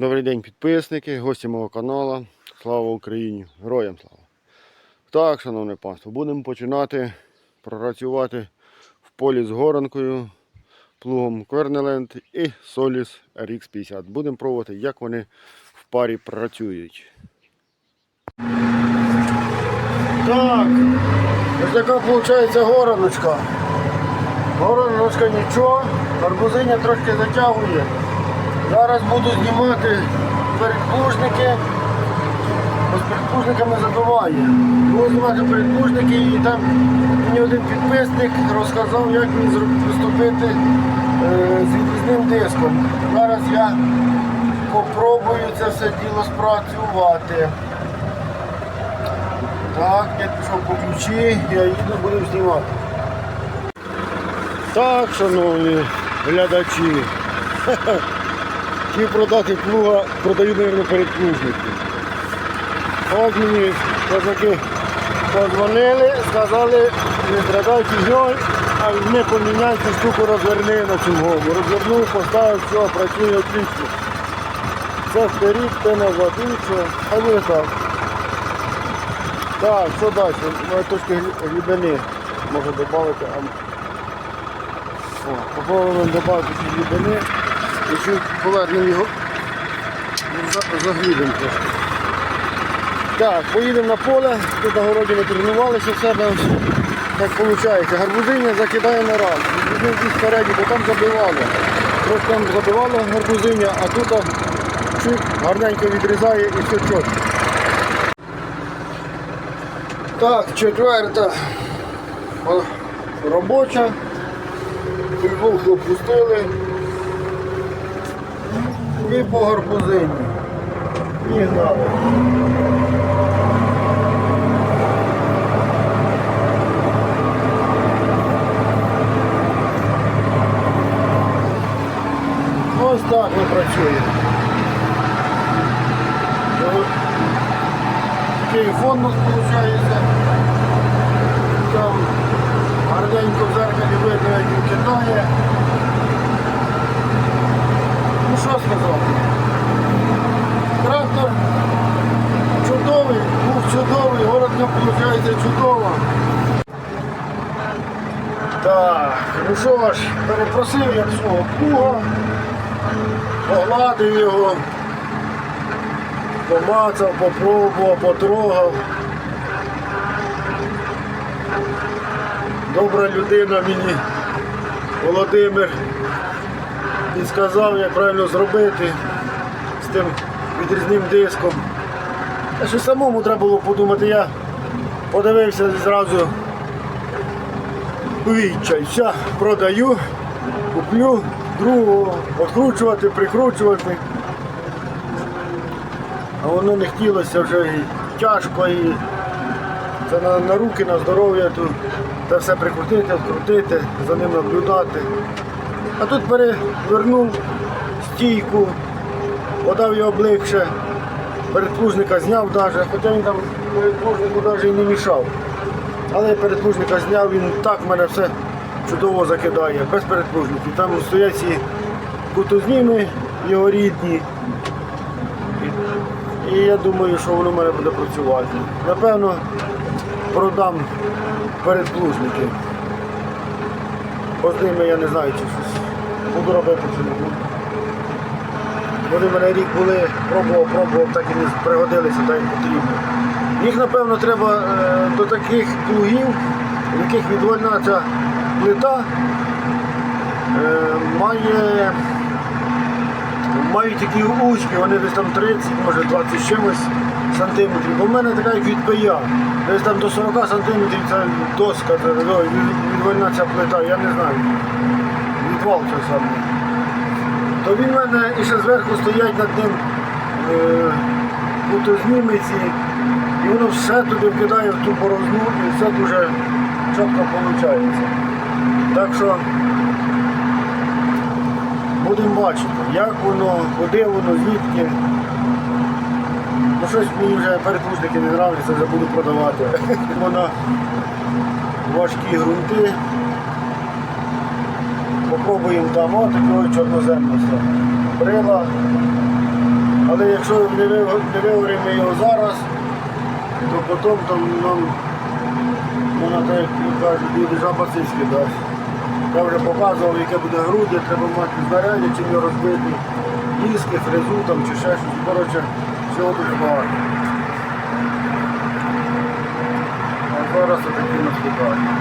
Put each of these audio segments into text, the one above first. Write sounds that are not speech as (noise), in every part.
Добрий день, підписники, гості мого каналу. Слава Україні! Героям слава! Так, шановне панство, будемо починати працювати в полі з горанкою, плугом Квернеленд і Соліс RX50. Будемо пробувати, як вони в парі працюють. Так, ось така виходить гораночка. Гораночка нічого, гарбузиня трошки затягує. Зараз буду знімати передплужники. З передплужниками забиває. Буду знімати передплужники і там мені один підписник розказав, як мені зроб- приступити е, з відрізним диском. Зараз я попробую це все діло спрацювати. Так, я пішов по ключі, я їду, будемо знімати. Так, шановні глядачі. (laughs) Хотів продати плуга, продаю, мабуть, передплужники. От мені козаки подзвонили, сказали, не страдай фігньою, а візьми поміняй цю штуку розверни на цю гому. Розвернув, поставив, все, працює отлично. Це вперед, те назад, і. А буде так. Так, що далі? Моя точки глибини можу додати. Попробуємо додати ці глибини. Чуть повернемо його. за- Заглибимо трошки. Так, поїдемо на поле, тут на городі ми тренувалися в себе. Так виходить. Гарбузиня закидає на раз. Всі спереді, бо там забивало. Просто там забивало гарбузиня, а тут чуть гарненько відрізає і все чітко. Так, четверта робоча. Футболку опустили. І по гарбузині. І гнали. Ось так ми працюємо. Ну, Такий фон у нас виходить. Там гарненько в зеркалі видно, як він кидає. Ну що сказати? Трактор чудовий, був чудовий, городня виходить чудова. Так, ну що ж, перепросив я свого плуга, погладив його, помацав, попробував, потрогав. Добра людина мені, Володимир, підказав, як правильно зробити з тим відрізним диском. А що самому треба було подумати, я подивився і зразу відчай. Все, продаю, куплю другого, відкручувати, прикручувати. А воно не хотілося вже і тяжко, і це на, на руки, на здоров'я тут це все прикрутити, відкрутити, за ним наблюдати. А тут перевернув стійку, подав його облегше, передплужника зняв навіть, хоча він там передплужнику навіть і не мішав. Але я зняв, він так в мене все чудово закидає, без передплужників. Там стоять ці кутузніми його рідні. І, і я думаю, що воно в мене буде працювати. Напевно, продам передплужники. Бо я не знаю, чи щось буду робити чи не буду. Вони в мене рік були, пробував, пробував, так і не пригодилися, так як потрібно. Їх, напевно, треба е, до таких плугів, в яких відвольна ця плита е, має, мають такі узькі, вони десь там 30, може 20 з чимось сантиметрів. Бо в мене така як від пия. Десь там до 40 сантиметрів ця доска, це, ну, відвольна ця плита, я не знаю. Відвал той самий то він в мене і ще зверху стоять над ним е, кутознімиці, і воно все туди вкидає в ту борозну і все дуже чітко виходить. Так що будемо бачити, як воно, куди воно, звідки. Ну щось мені вже перепустики не нравляться, вже буду продавати. (laughs) Воно важкі ґрунти. Попробуємо там отакого чорноземного брила. Але якщо не виговоримо його зараз, то потім там нам вона так кажуть, люди жаба сиськи дасть. Я вже показував, яке буде груди, треба мати знаряддя, чим його розбити, диски, фрезу там чи ще щось. Коротше, всього тут багато. А зараз отакі у нас питання.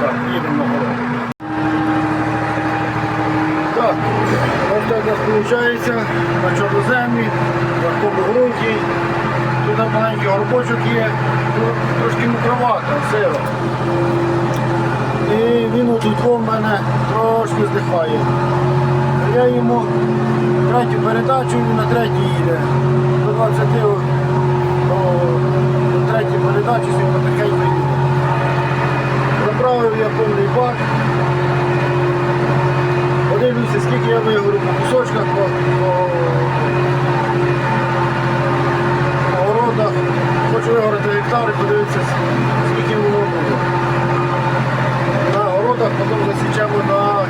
Так, їдемо на. Так, ось так у нас виходить на чорноземі, на такому. Тут маленький горбочок є, тут трошки мокровато, сиро. І він отут в мене трошки здихає. Я йому третю передачу, він на третій їде. До 20 до третій передачі він потихеньку їде. Заправив я повний бак. Подивлюся, скільки я вигорю по кусочках, по, по, по городах. Хочу вигорати гектар подивитися, скільки воно буде. На городах потім засічемо на,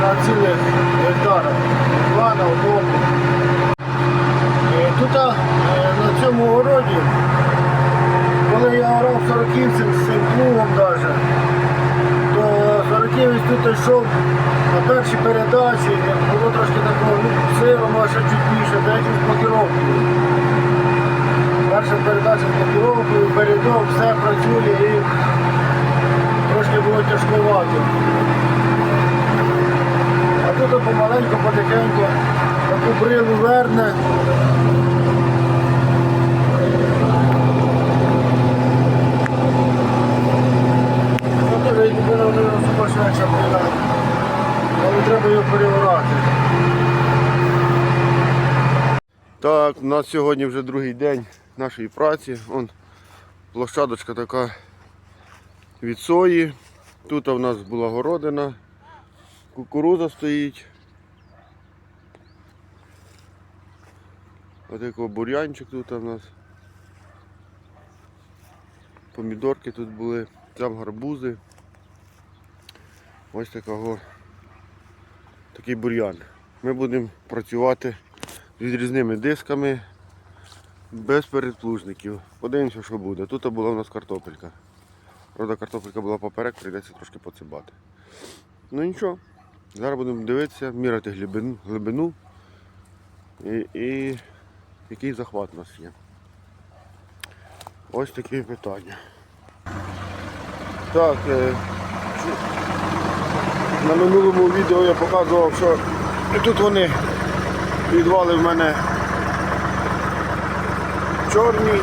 на цілих гектарах. Два на одному. Е, Тут е, на цьому городі, коли я орав сороківцем з цим плугом навіть, то Сороківець тут йшов на першій передачі, було трошки такого ну, сиро, може чуть більше, третю з блокіровкою. Перша передача блокіровкою, передок, все працює і трошки було тяжковато. А тут помаленьку, потихеньку таку брилу верне. Ну, теж як людина вже сумасшедша була. Але треба його переворати. Так, у нас сьогодні вже другий день нашої праці. Вон площадочка така від сої. Тут у нас була городина, кукуруза стоїть. Ось такий бур'янчик тут у нас. Помідорки тут були, там гарбузи. Ось такого, такий бур'ян. Ми будемо працювати відрізними дисками без передплужників. Подивимося, що буде. Тут була у нас картопелька. Правда, картопелька була поперек, прийдеться трошки поцибати. Ну нічого. Зараз будемо дивитися, міряти глибину, глибину і, і який захват у нас є. Ось такі питання. Так, е, на минулому відео я показував, що тут вони Відвали в мене чорні,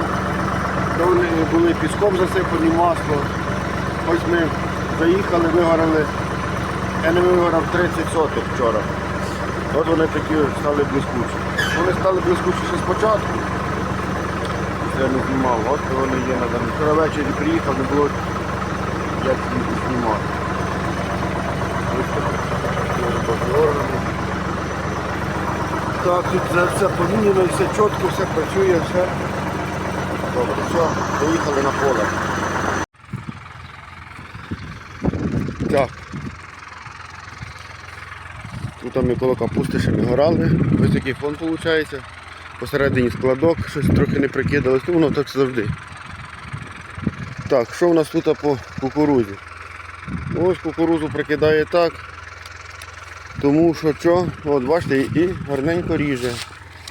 то вони були піском засипані, масло. Ось ми заїхали, вигорали. Я не вигорав 30 соток вчора. От вони такі стали блискучі. Вони стали блискучі ще спочатку. Я не знімав. От вони є на даний. Вчора ввечері приїхав, не було як їх знімати. Ось так. Ось так. Так, тут все, поміняно, все чітко, все працює, все. Добре, все, поїхали на поле. Так. Тут там коло капусти ще не горали. Ось такий фон виходить. Посередині складок, щось трохи не прикидалось, ну воно так завжди. Так, що у нас тут по кукурузі? Ось кукурузу прикидає так. Тому що що, от бачите, і гарненько ріже.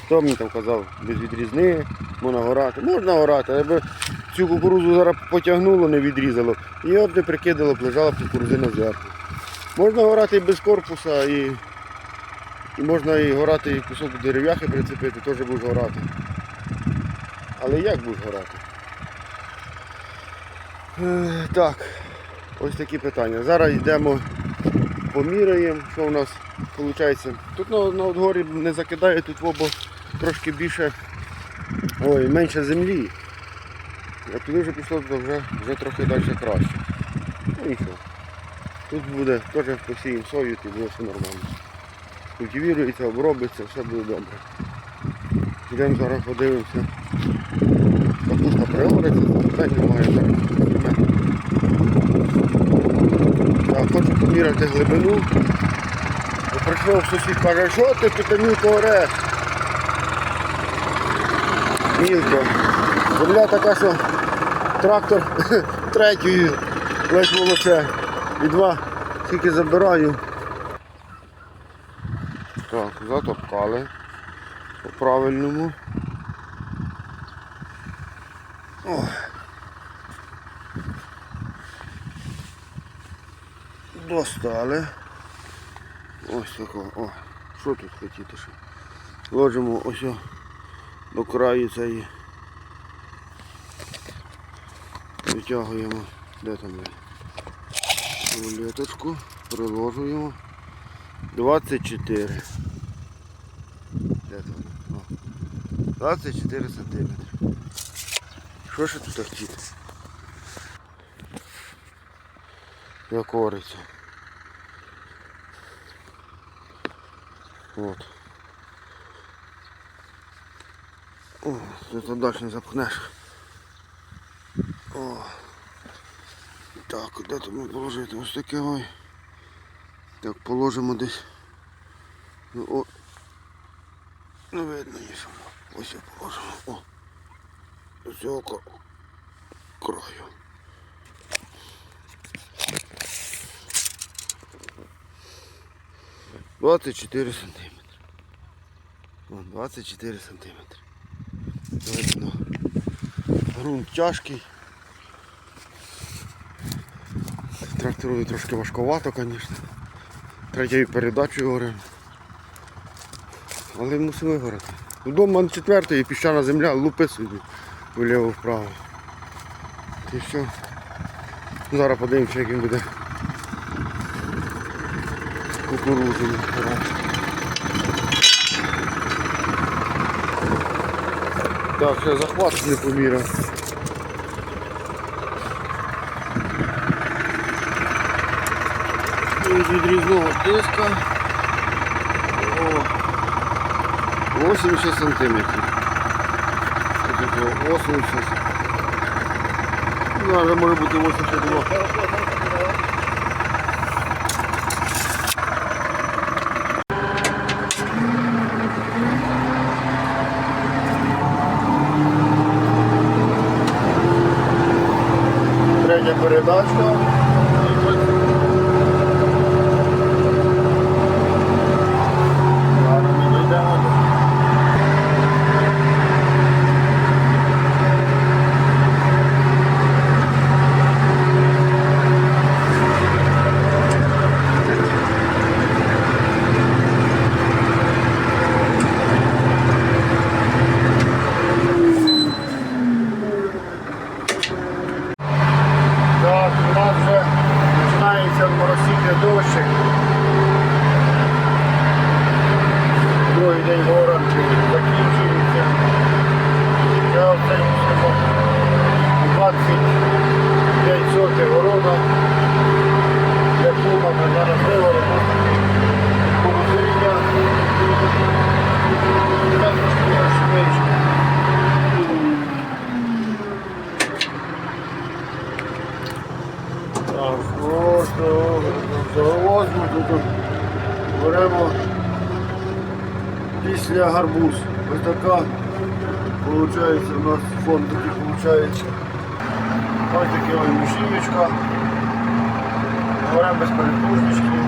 Хто мені там казав, без відрізни, можна горати. Можна горати, аби цю кукурузу зараз потягнуло, не відрізало. І от не прикидало, б лежала б кукурузина зверху. Можна горати і без корпуса, і, і можна і горати, і кусок дерев'яхи прицепити, теж будеш горати. Але як будеш горати? Е, так, ось такі питання. Зараз йдемо поміряємо, що у нас виходить. Тут на, на Одгорі не закидає, тут обо трошки більше, ой, менше землі. А туди вже пішло то вже, вже трохи далі краще. Ну нічого. Тут буде теж посіємо сою, і буде все нормально. Культивірується, обробиться, все буде добре. Йдемо зараз подивимося. Капуста приговориться, питань немає зараз. Так, хочу поміряти глибину. Прийшов сусід, каже, що ти тут мілко? Мілко. Земля така, що трактор (laughs) третьою ледь волоче. І два тільки забираю. Так, затопкали по правильному. О. Достали. Ось такого. О, що тут хотіти ще? Ложимо ось до краю цієї. Витягуємо. Де там? є? Рулеточку. Приложуємо. 24. Де там? О. 24 сантиметри. Що ще тут хотіти? Як ориться. Вот. О, тут далі не запхнеш. О. Так, де тут ми положити? Ось таке ой. Так, положимо десь. Ну, о. Не видно нічого. Ось я положимо. О. До цього краю. Двадцять чотири сантиметри. Вон, 24 сантиметри. Видно. Грунт тяжкий. Трактору трошки важковато, звісно. Третьою передачею горем. Але мусимо вигорати. Вдома на четвертої піщана земля, лупи собі вліво вправо. І все. Зараз подивимося, як він буде кукурузою. Так, ще захват не поміряв. Із відрізного диска. О, 80 сантиметрів. Ось такого, 80. Ну, але може бути 82. dodgeball? Дощик. Другий день горанки закінчується. Я оце всього 25 сотих города. Для кума ми зараз виворимо. Кукурузиння. Так, трошки швидше. Так, завозимо тут беремо після гарбуз. Ось така виходить у нас фон такий виходить. Ось таке ось мушіночка. Беремо без передпужнички.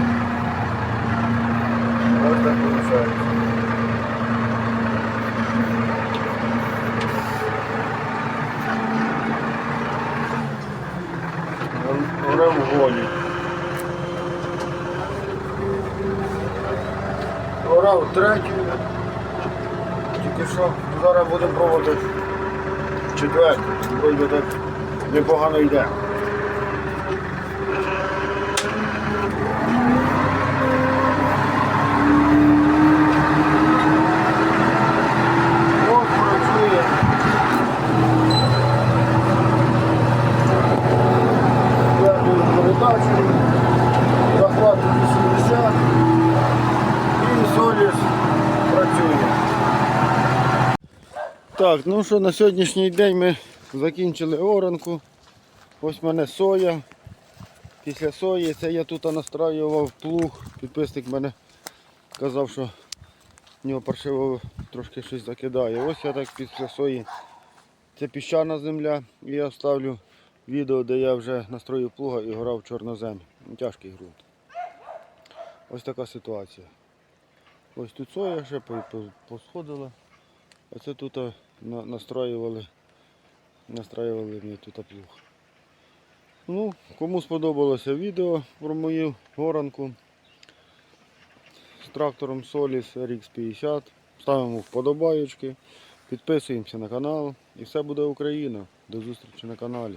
Ось так виходить. Беремо воді. Орав третю. Тільки що зараз будемо пробувати четверту. Вроді так непогано йде. О, працює. П'ятою передачею. Захват 80 і соліс працює. Так, ну що, на сьогоднішній день ми закінчили оранку. Ось в мене соя. після сої. Це я тут настраював плуг. Підписник мене казав, що в нього паршиво трошки щось закидає. Ось я так після сої. Це піщана земля. Я вставлю відео, де я вже настроїв плуга і горав чорнозем. Тяжкий ґрунт. Ось така ситуація. Ось тут соя ще по- по- посходила. А це тут на- настроювали, настроювали мені тут плуг. Ну, кому сподобалося відео про мою горанку з трактором Solis RX50, ставимо вподобайочки, підписуємося на канал і все буде Україна. До зустрічі на каналі.